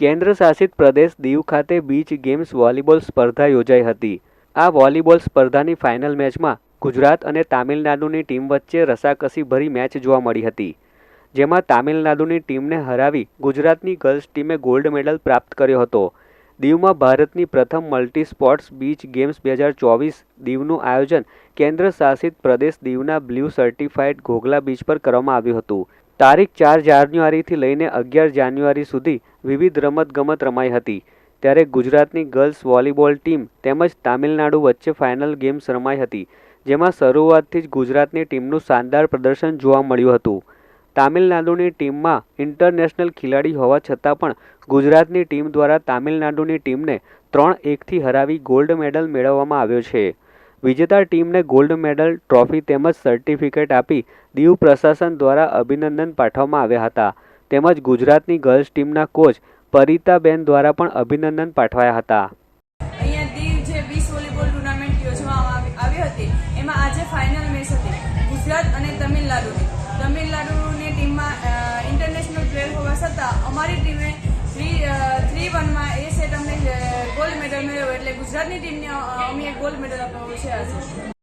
કેન્દ્ર શાસિત પ્રદેશ દીવ ખાતે બીચ ગેમ્સ વોલીબોલ સ્પર્ધા યોજાઈ હતી. આ વોલીબોલ સ્પર્ધાની ફાઇનલ મેચમાં ગુજરાત અને તામિલનાડુની ટીમ વચ્ચે રસાકસી ભરી મેચ જોવા મળી હતી. જેમાં તામિલનાડુની ટીમને હરાવી ગુજરાતની ગર્લ્સ ટીમે ગોલ્ડ મેડલ પ્રાપ્ત કર્યો હતો. દીવમાં ભારતની પ્રથમ મલ્ટી સ્પોર્ટ્સ બીચ ગેમ્સ બે હજાર ચોવીસ દીવનું આયોજન કેન્દ્ર શાસિત પ્રદેશ દીવના બ્લુ સર્ટિફાઈડ ઘોઘલા બીચ પર કરવામાં આવ્યું હતું. તારીખ ચાર જાન્યુઆરીથી લઈને અગિયાર જાન્યુઆરી સુધી વિવિધ રમતગમત રમાઈ હતી. ત્યારે ગુજરાતની ગર્લ્સ વોલીબોલ ટીમ તેમજ તામિલનાડુ વચ્ચે ફાઇનલ ગેમ્સ રમાઈ હતી, જેમાં શરૂઆતથી જ ગુજરાતની ટીમનું શાનદાર પ્રદર્શન જોવા મળ્યું હતું. તામિલનાડુની ટીમમાં ઇન્ટરનેશનલ ખેલાડી હોવા છતાં પણ ગુજરાતની ટીમ દ્વારા તામિલનાડુની ટીમને ત્રણ એકથી હરાવી ગોલ્ડ મેડલ મેળવવામાં આવ્યો છે. વિજેતા ટીમને ગોલ્ડ મેડલ, ટ્રોફી તેમજ સર્ટિફિકેટ આપી દીવ પ્રશાસન દ્વારા અભિનંદન પાઠવવામાં આવ્યા હતા. તેમજ ગુજરાતની ગર્લ્સ ટીમના કોચ પરિતાબેન દ્વારા પણ અભિનંદન પાઠવાયા હતા. અને તમિલનાડુની. તમિલનાડુની ટીમમાં મેડલ મેળવ્યો એટલે ગુજરાતની ટીમને અમે ગોલ્ડ મેડલ અપાવ્યો છે આજે.